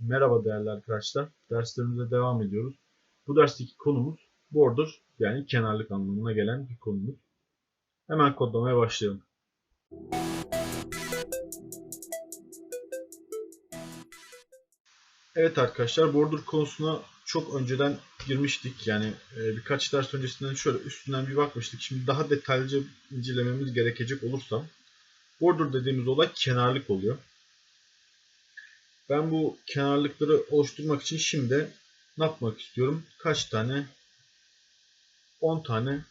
Merhaba değerli arkadaşlar. Derslerimize devam ediyoruz. Bu dersteki konumuz border yani kenarlık anlamına gelen bir konumuz. Hemen kodlamaya başlayalım. Evet arkadaşlar border konusuna çok önceden girmiştik. Yani e, birkaç ders öncesinden şöyle üstünden bir bakmıştık. Şimdi daha detaylıca incelememiz gerekecek olursa border dediğimiz olay kenarlık oluyor. Ben bu kenarlıkları oluşturmak için şimdi ne yapmak istiyorum? Kaç tane? 10 tane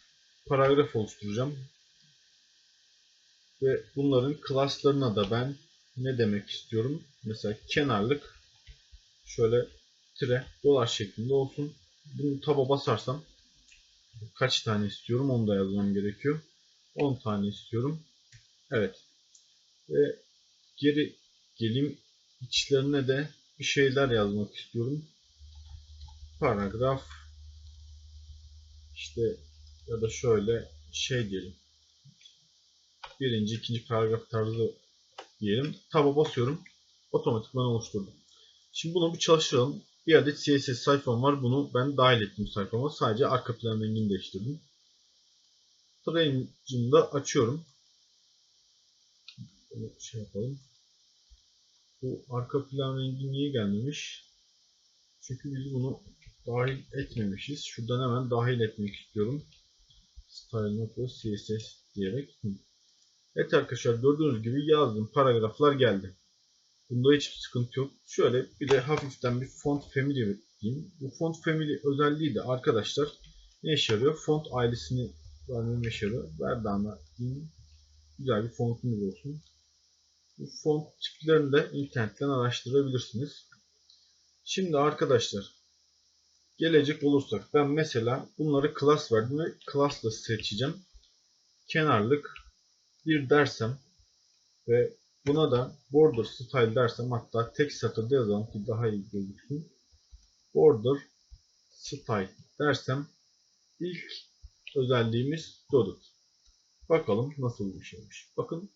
paragraf oluşturacağım. Ve bunların klaslarına da ben ne demek istiyorum? Mesela kenarlık şöyle tire dolar şeklinde olsun. Bunu taba basarsam kaç tane istiyorum onu da yazmam gerekiyor. 10 tane istiyorum. Evet. Ve geri geleyim içlerine de bir şeyler yazmak istiyorum. Paragraf işte ya da şöyle şey diyelim. Birinci, ikinci paragraf tarzı diyelim. Taba basıyorum. Otomatikman oluşturdu. Şimdi bunu bir çalıştıralım. Bir adet CSS sayfam var. Bunu ben dahil ettim sayfama. Sadece arka plan rengini değiştirdim. Train'cini da açıyorum. Bunu şey yapalım. Bu arka plan rengi niye gelmemiş? Çünkü biz bunu dahil etmemişiz. Şuradan hemen dahil etmek istiyorum. Style.css diyerek. Evet arkadaşlar gördüğünüz gibi yazdığım paragraflar geldi. Bunda hiçbir sıkıntı yok. Şöyle bir de hafiften bir font family diyeyim. Bu font family özelliği de arkadaşlar ne işe yarıyor? Font ailesini vermeme işe yarıyor. Verdana diyeyim. Güzel bir fontumuz olsun. Bu font tiplerini de internetten araştırabilirsiniz. Şimdi arkadaşlar gelecek olursak ben mesela bunları class verdim ve class'la seçeceğim. Kenarlık bir dersem ve buna da border style dersem hatta tek satırda yazalım ki daha iyi gözüksün. Border style dersem ilk özelliğimiz doded. Bakalım nasıl bir şeymiş. Bakın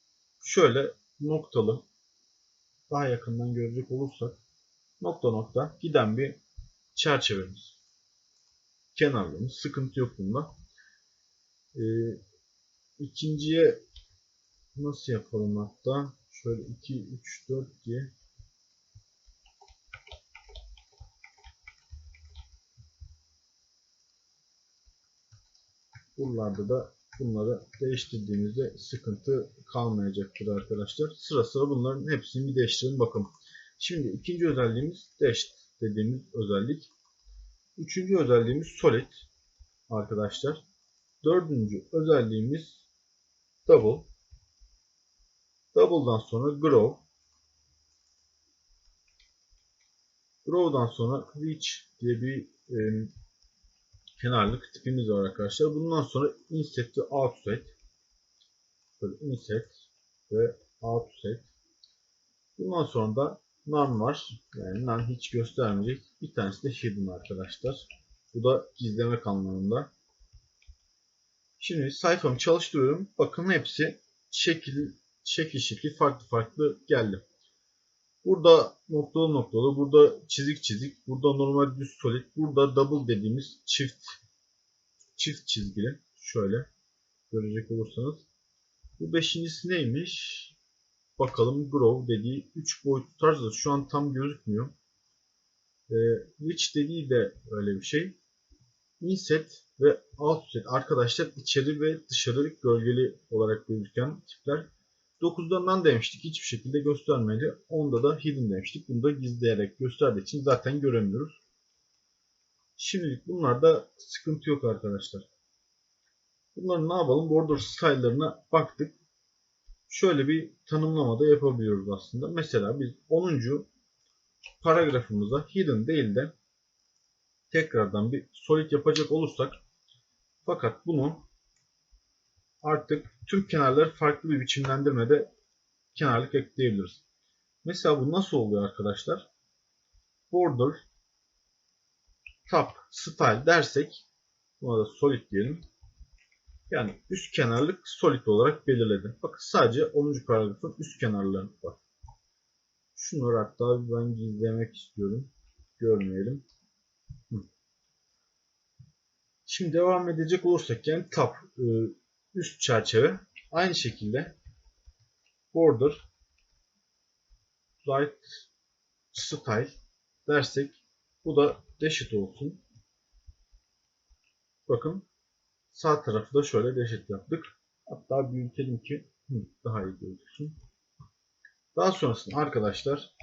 şöyle noktalı daha yakından görecek olursak nokta nokta giden bir çerçevemiz. Kenarlarımız. Sıkıntı yok bunda. Ee, ikinciye nasıl yapalım hatta? Şöyle 2, 3, 4 diye buralarda da bunları değiştirdiğimizde sıkıntı kalmayacaktır arkadaşlar. Sıra sıra bunların hepsini bir değiştirelim bakalım. Şimdi ikinci özelliğimiz dash dediğimiz özellik. Üçüncü özelliğimiz solid arkadaşlar. Dördüncü özelliğimiz double. Double'dan sonra grow. Grow'dan sonra reach diye bir e, kenarlık tipimiz var arkadaşlar. Bundan sonra inset ve outset. Böyle inset ve outset. Bundan sonra da none var. Yani none hiç göstermeyecek. Bir tanesi de hidden arkadaşlar. Bu da gizlemek anlamında. Şimdi sayfamı çalıştırıyorum. Bakın hepsi şekil şekil şekil farklı farklı geldi. Burada noktalı noktalı, burada çizik çizik, burada normal düz solid, burada double dediğimiz çift çift çizgili. Şöyle görecek olursanız. Bu beşincisi neymiş? Bakalım grow dediği 3 boyutlu tarzda şu an tam gözükmüyor. Ee, rich dediği de öyle bir şey. Inset ve outset arkadaşlar içeri ve dışarı gölgeli olarak gözüken tipler. 9'dan demiştik. Hiçbir şekilde göstermedi. Onda da hidden demiştik. Bunu da gizleyerek gösterdiği için zaten göremiyoruz. Şimdilik bunlarda sıkıntı yok arkadaşlar. Bunları ne yapalım? Border style'larına baktık. Şöyle bir tanımlama da yapabiliyoruz aslında. Mesela biz 10. paragrafımıza hidden değil de tekrardan bir solid yapacak olursak fakat bunu artık tüm kenarları farklı bir biçimlendirmede kenarlık ekleyebiliriz. Mesela bu nasıl oluyor arkadaşlar? Border top style dersek buna da solid diyelim. Yani üst kenarlık solid olarak belirledim. Bakın sadece 10. paragrafın üst kenarları var. Şunları hatta ben gizlemek istiyorum. Görmeyelim. Şimdi devam edecek olursak yani tab üst çerçeve aynı şekilde border right style dersek bu da dashed olsun. Bakın sağ tarafı da şöyle dashed yaptık. Hatta büyütelim ki daha iyi gözüksün. Daha sonrasında arkadaşlar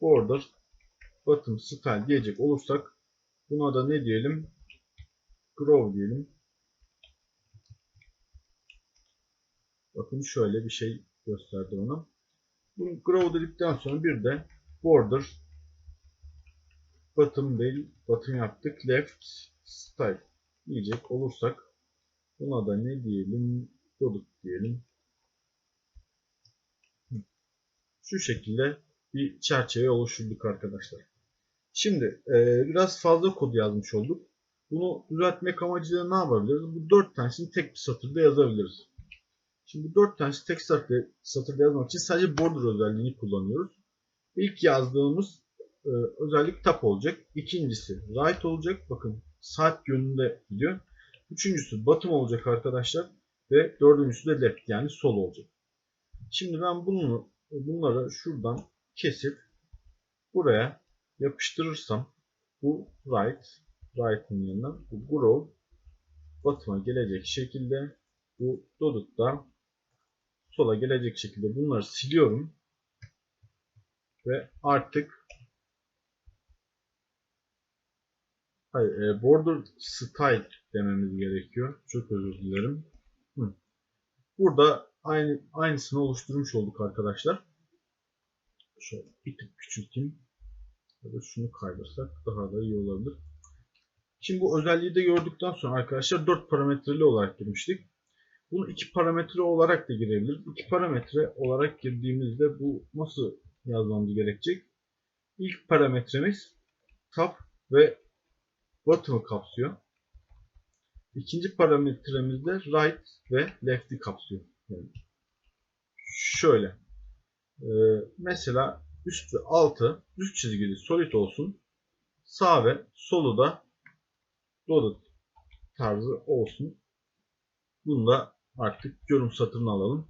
border bottom style diyecek olursak buna da ne diyelim? Grow diyelim. Bakın şöyle bir şey gösterdi ona. Bunu grow dedikten sonra bir de border bottom değil bottom yaptık. Left style diyecek olursak buna da ne diyelim? Doduk diyelim. Şu şekilde bir çerçeve oluşturduk arkadaşlar. Şimdi e, biraz fazla kod yazmış olduk. Bunu düzeltmek amacıyla ne yapabiliriz? Bu dört tanesini tek bir satırda yazabiliriz. Şimdi bu dört tanesi tek satırda, satırda yazmak için sadece border özelliğini kullanıyoruz. İlk yazdığımız e, özellik tab olacak. İkincisi right olacak. Bakın saat yönünde gidiyor. Üçüncüsü bottom olacak arkadaşlar. Ve dördüncüsü de left yani sol olacak. Şimdi ben bunu bunları şuradan kesip buraya yapıştırırsam bu right right'ın yanına bu grow bottom'a gelecek şekilde bu doduk da sola gelecek şekilde bunları siliyorum ve artık hayır, e, border style dememiz gerekiyor. Çok özür dilerim. Hı. Burada aynı aynısını oluşturmuş olduk arkadaşlar. Şöyle bir tık küçülteyim. Ya da şunu kaydırsak daha da iyi olabilir. Şimdi bu özelliği de gördükten sonra arkadaşlar 4 parametreli olarak girmiştik. Bunu 2 parametre olarak da girebiliriz. 2 parametre olarak girdiğimizde bu nasıl yazmamız gerekecek? İlk parametremiz top ve bottom'ı kapsıyor. İkinci parametremiz de right ve left'i kapsıyor. Yani şöyle. Ee, mesela üst ve altı düz çizgili solid olsun. Sağ ve solu da dotted tarzı olsun. Bunu da artık yorum satırını alalım.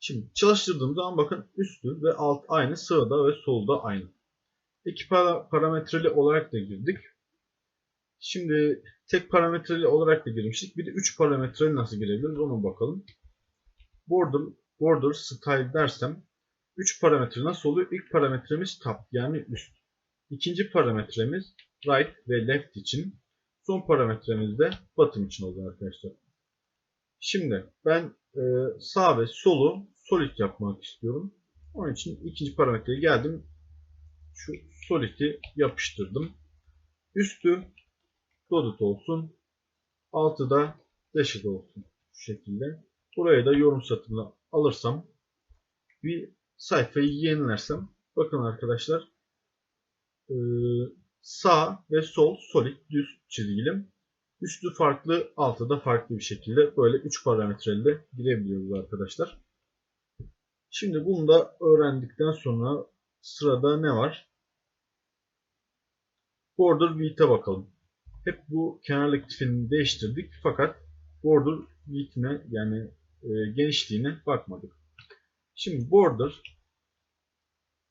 Şimdi çalıştırdığım zaman bakın üstü ve alt aynı, sağda ve solda aynı. İki parametreli olarak da girdik. Şimdi tek parametreli olarak da girmiştik. Bir de 3 parametreli nasıl girebiliriz ona bakalım. Border, border style dersem 3 parametre nasıl oluyor? İlk parametremiz top yani üst. İkinci parametremiz right ve left için. Son parametremiz de bottom için oluyor arkadaşlar. Şimdi ben e, sağ ve solu solid yapmak istiyorum. Onun için ikinci parametreye geldim. Şu solid'i yapıştırdım. Üstü dotted olsun. Altı da dashed olsun. Şu şekilde. Buraya da yorum satırını alırsam bir sayfayı yenilersem bakın arkadaşlar e, sağ ve sol solid düz çizgilim. Üstü farklı, altı da farklı bir şekilde böyle 3 parametreli girebiliyoruz arkadaşlar. Şimdi bunu da öğrendikten sonra sırada ne var? Border width'e bakalım. Hep bu kenarlık tipini değiştirdik fakat border width'ine yani e, genişliğine bakmadık. Şimdi border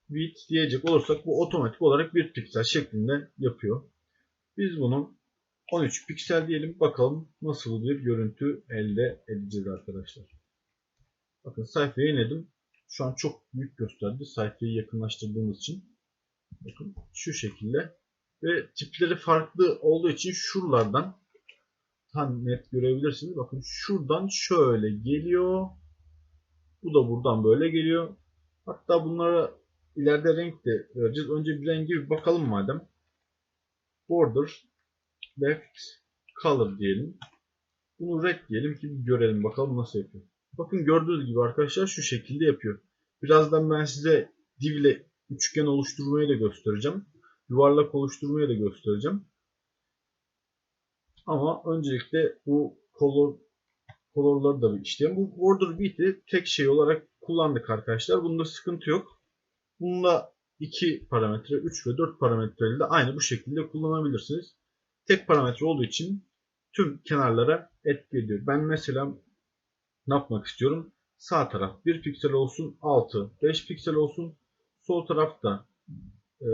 width diyecek olursak bu otomatik olarak bir piksel şeklinde yapıyor. Biz bunu 13 piksel diyelim. Bakalım nasıl bir görüntü elde edeceğiz arkadaşlar. Bakın sayfayı inedim. Şu an çok büyük gösterdi. Sayfayı yakınlaştırdığımız için. Bakın şu şekilde. Ve tipleri farklı olduğu için şuralardan tam net görebilirsiniz. Bakın şuradan şöyle geliyor. Bu da buradan böyle geliyor. Hatta bunlara ileride renk de vereceğiz. Önce bir rengi bir bakalım madem. Border left color diyelim. Bunu red diyelim ki görelim bakalım nasıl yapıyor. Bakın gördüğünüz gibi arkadaşlar şu şekilde yapıyor. Birazdan ben size div ile üçgen oluşturmayı da göstereceğim. Yuvarlak oluşturmayı da göstereceğim. Ama öncelikle bu color color'ları da bir işleyelim. Bu border bit'i tek şey olarak kullandık arkadaşlar. Bunda sıkıntı yok. Bununla 2 parametre, 3 ve 4 parametreleri de aynı bu şekilde kullanabilirsiniz. Tek parametre olduğu için tüm kenarlara etki ediyor. Ben mesela ne yapmak istiyorum? Sağ taraf 1 piksel olsun, altı 5 piksel olsun. Sol tarafta e,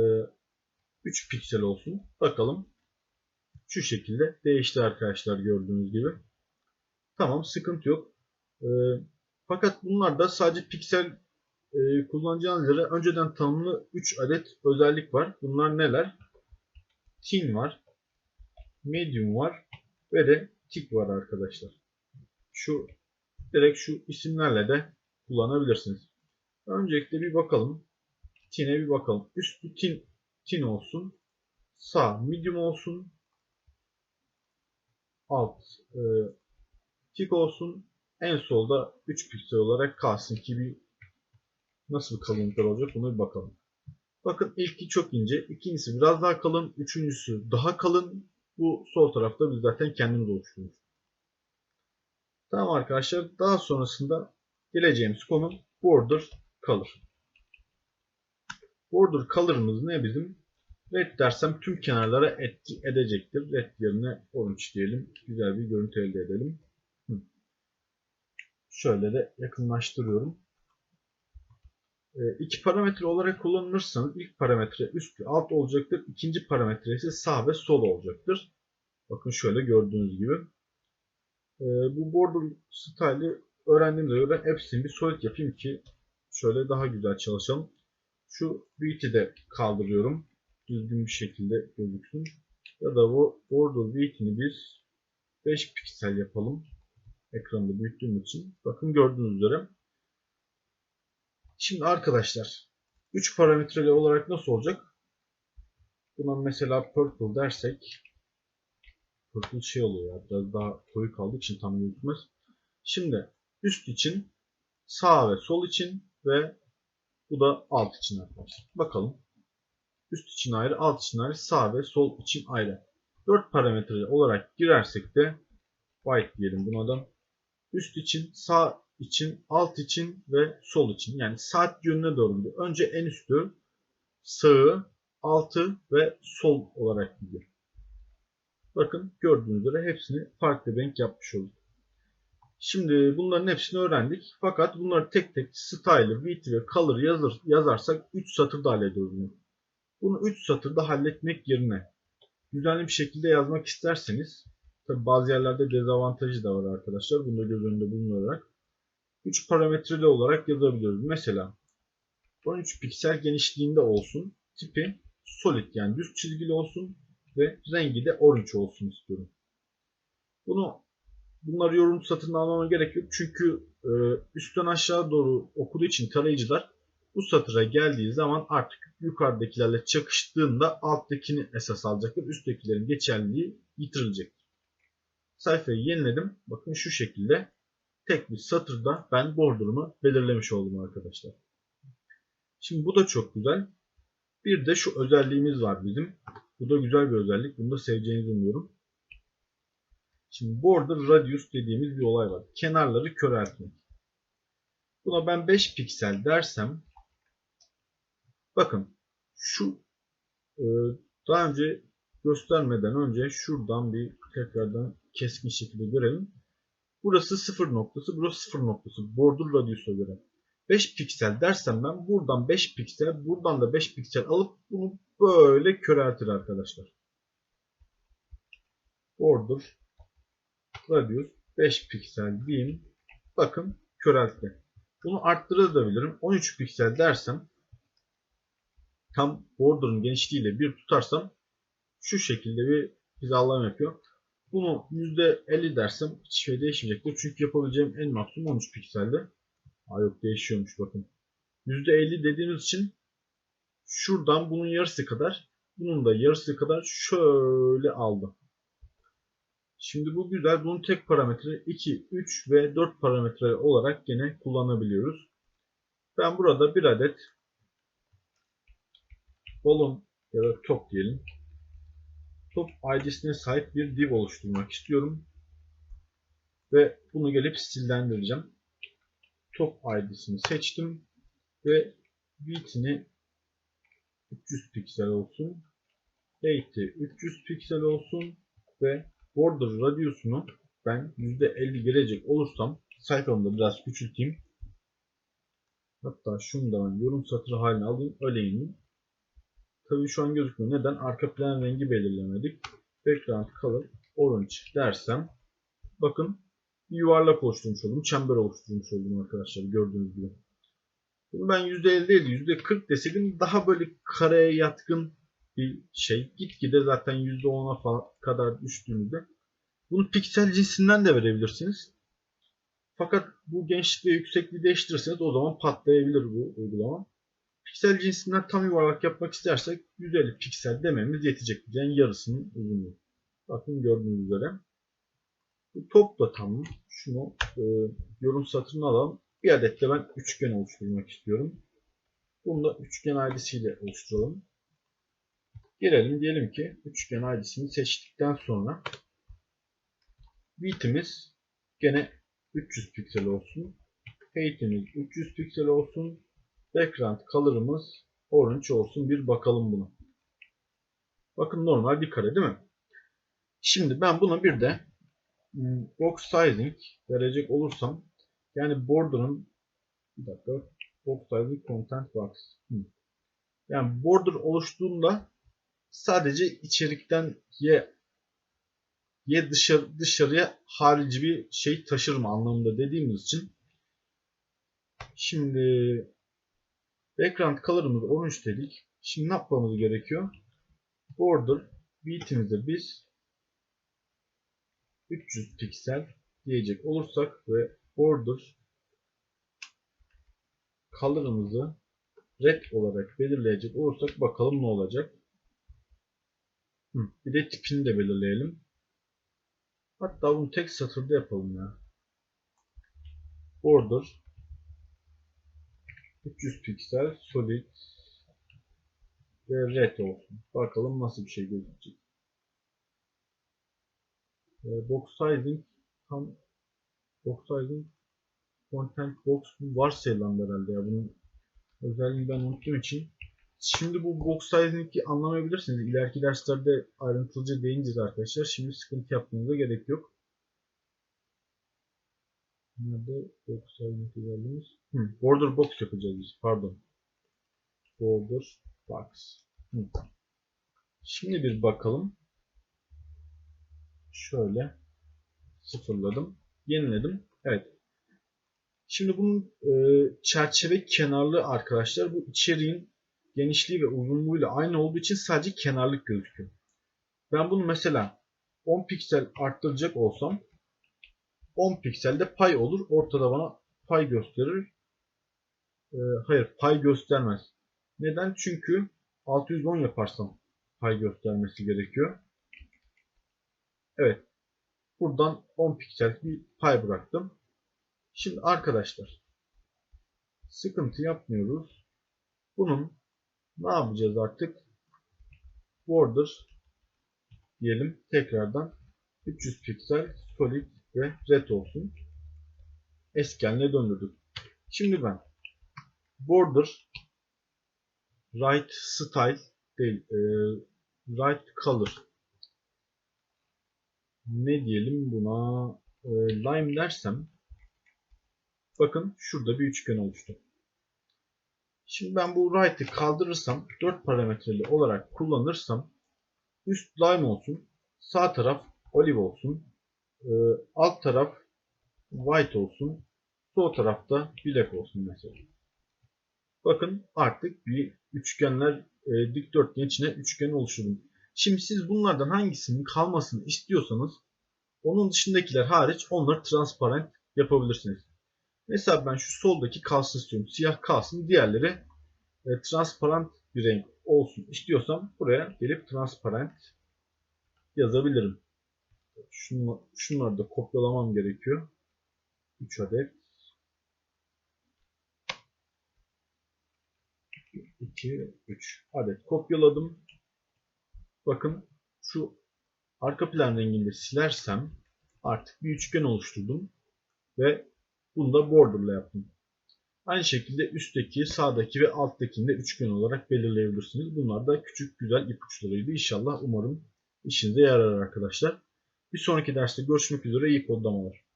3 piksel olsun. Bakalım. Şu şekilde değişti arkadaşlar gördüğünüz gibi. Tamam sıkıntı yok. E, fakat bunlar da sadece piksel e, kullanacağınız üzere önceden tanımlı 3 adet özellik var. Bunlar neler? Thin var, Medium var ve de Thick var arkadaşlar. Şu direkt şu isimlerle de kullanabilirsiniz. Öncelikle bir bakalım. Thin'e bir bakalım. Üstü thin, thin olsun. Sağ medium olsun. Alt e, thick olsun. En solda 3 piksel olarak kalsın ki bir nasıl kalınlıklar olacak bunu bir bakalım. Bakın ilki çok ince, ikincisi biraz daha kalın, üçüncüsü daha kalın. Bu sol tarafta biz zaten kendimiz oluşturmuş. Tamam arkadaşlar daha sonrasında geleceğimiz konu border color. Border color'ımız ne bizim? Red dersem tüm kenarlara etki edecektir. Red yerine orange diyelim. Güzel bir görüntü elde edelim. Şöyle de yakınlaştırıyorum. E, iki parametre olarak kullanılırsanız ilk parametre üst ve alt olacaktır. İkinci parametre ise sağ ve sol olacaktır. Bakın şöyle gördüğünüz gibi. E, bu border style'ı öğrendiğimde göre hepsini bir solid yapayım ki şöyle daha güzel çalışalım. Şu width'i de kaldırıyorum. Düzgün bir şekilde gözüksün. Ya da bu border width'ini biz 5 piksel yapalım. Ekranda büyüttüğüm için. Bakın gördüğünüz üzere Şimdi arkadaşlar 3 parametreli olarak nasıl olacak? Buna mesela purple dersek purple şey oluyor biraz daha koyu kaldığı için tam gözükmez. Şimdi üst için sağ ve sol için ve bu da alt için arkadaşlar. Bakalım. Üst için ayrı, alt için ayrı, sağ ve sol için ayrı. 4 parametreli olarak girersek de white diyelim buna da. Üst için sağ için, alt için ve sol için. Yani saat yönüne doğru gidiyor. Önce en üstü, sağı, altı ve sol olarak gidiyor. Bakın gördüğünüz üzere hepsini farklı renk yapmış olduk. Şimdi bunların hepsini öğrendik. Fakat bunları tek tek style, width ve color yazır, yazarsak 3 satırda hallediyoruz bunu. Bunu 3 satırda halletmek yerine düzenli bir şekilde yazmak isterseniz tabi bazı yerlerde dezavantajı da var arkadaşlar. Bunu da göz önünde bulundurarak 3 parametreli olarak yazabiliyoruz. Mesela 13 piksel genişliğinde olsun. Tipi solid yani düz çizgili olsun ve rengi de orange olsun istiyorum. Bunu bunları yorum satın almama gerek yok. Çünkü e, üstten aşağı doğru okuduğu için tarayıcılar bu satıra geldiği zaman artık yukarıdakilerle çakıştığında alttakini esas alacaktır. Üsttekilerin geçerliliği yitirilecektir. Sayfayı yeniledim. Bakın şu şekilde tek bir satırda ben border'ımı belirlemiş oldum arkadaşlar. Şimdi bu da çok güzel. Bir de şu özelliğimiz var bizim. Bu da güzel bir özellik. Bunu da seveceğinizi umuyorum. Şimdi border radius dediğimiz bir olay var. Kenarları köreltmek. Buna ben 5 piksel dersem bakın şu e, daha önce göstermeden önce şuradan bir tekrardan keskin şekilde görelim. Burası sıfır noktası, burası sıfır noktası. Border radius'a göre. 5 piksel dersem ben buradan 5 piksel, buradan da 5 piksel alıp bunu böyle köreltir arkadaşlar. Border radius 5 piksel diyeyim. Bakın köreltti. Bunu arttırabilirim. 13 piksel dersem tam border'ın genişliğiyle bir tutarsam şu şekilde bir hizalama yapıyor. Bunu %50 dersem hiç şey değişmeyecektir. Çünkü yapabileceğim en maksimum 13 pikselde. Aa yok değişiyormuş bakın. %50 dediğimiz için şuradan bunun yarısı kadar bunun da yarısı kadar şöyle aldı. Şimdi bu güzel. Bunun tek parametre 2, 3 ve 4 parametre olarak gene kullanabiliyoruz. Ben burada bir adet balon ya da top diyelim top ID'sine sahip bir div oluşturmak istiyorum. Ve bunu gelip stillendireceğim. Top ID'sini seçtim ve width'ini 300 piksel olsun. Heighti 300 piksel olsun. Ve border radiusunu ben %50 gelecek olursam sayfamda biraz küçülteyim. Hatta şunu da ben yorum satırı haline alayım. Öyle ineyim. Tabii şu an gözükmüyor. Neden? Arka plan rengi belirlemedik. Background color orange dersem bakın bir yuvarlak oluşturmuş oldum. Çember oluşturmuş oldum arkadaşlar gördüğünüz gibi. Bunu ben %50 değil %40 deseydim daha böyle kareye yatkın bir şey. Gitgide zaten %10'a falan kadar düştüğünüzde bunu piksel cinsinden de verebilirsiniz. Fakat bu genişlik ve yüksekliği değiştirirseniz o zaman patlayabilir bu uygulama. Piksel cinsinden tam yuvarlak yapmak istersek 150 piksel dememiz yetecek. Yani yarısının uzunluğu. Bakın gördüğünüz üzere. Bu top da tamam. Şunu e, yorum satırına alalım. Bir adet de ben üçgen oluşturmak istiyorum. Bunu da üçgen ID'siyle oluşturalım. Girelim diyelim ki üçgen ID'sini seçtikten sonra width'imiz gene 300 piksel olsun. Height'imiz 300 piksel olsun. Background color'ımız orange olsun. Bir bakalım buna. Bakın normal bir kare değil mi? Şimdi ben buna bir de hmm, box sizing verecek olursam yani border'ın bir dakika box sizing content box yani border oluştuğunda sadece içerikten ye ye dışarı, dışarıya harici bir şey taşır mı anlamında dediğimiz için şimdi background color'ımız 13 dedik. Şimdi ne yapmamız gerekiyor? Border width'imizi biz 300 piksel diyecek olursak ve border color'ımızı red olarak belirleyecek olursak bakalım ne olacak. Bir de tipini de belirleyelim. Hatta bunu tek satırda yapalım ya. Border 300 piksel solid ve red olsun. Bakalım nasıl bir şey gözükecek. Ee, box sizing tam box sizing content box varsayılan herhalde ya bunun özelliğini ben unuttuğum için Şimdi bu box sizing'i anlamayabilirsiniz. İleriki derslerde ayrıntılıca değineceğiz arkadaşlar. Şimdi sıkıntı yapmanıza gerek yok. Nerede box sizing geldiğimiz? Hmm, border box yapacağız biz. Pardon. Border box. Hmm. Şimdi bir bakalım. Şöyle sıfırladım. Yeniledim. Evet. Şimdi bunun e, çerçeve kenarlı arkadaşlar bu içeriğin genişliği ve uzunluğuyla aynı olduğu için sadece kenarlık gözüküyor. Ben bunu mesela 10 piksel arttıracak olsam 10 pikselde pay olur. Ortada bana pay gösterir. Ee, hayır pay göstermez. Neden? Çünkü 610 yaparsam pay göstermesi gerekiyor. Evet. Buradan 10 piksel bir pay bıraktım. Şimdi arkadaşlar sıkıntı yapmıyoruz. Bunun ne yapacağız artık? Border diyelim tekrardan 300 piksel solid ve red olsun. Eskenle döndürdük. Şimdi ben border right style değil e, right color ne diyelim buna e, lime dersem bakın şurada bir üçgen oluştu. Şimdi ben bu right'ı kaldırırsam 4 parametreli olarak kullanırsam üst lime olsun, sağ taraf olive olsun, e, alt taraf white olsun, sol tarafta black olsun mesela. Bakın artık bir üçgenler e, dikdörtgen içine üçgen oluşturdum. Şimdi siz bunlardan hangisinin kalmasını istiyorsanız onun dışındakiler hariç onları transparent yapabilirsiniz. Mesela ben şu soldaki kalsın istiyorum. Siyah kalsın. Diğerleri e, transparent bir renk olsun istiyorsam buraya gelip transparent yazabilirim. Şunu, şunları da kopyalamam gerekiyor. 3 adet. 2, 3 adet kopyaladım. Bakın şu arka plan rengini silersem artık bir üçgen oluşturdum ve bunu da borderla yaptım. Aynı şekilde üstteki, sağdaki ve alttakini de üçgen olarak belirleyebilirsiniz. Bunlar da küçük güzel ipuçlarıydı. İnşallah umarım işinize yarar arkadaşlar. Bir sonraki derste görüşmek üzere. İyi kodlamalar.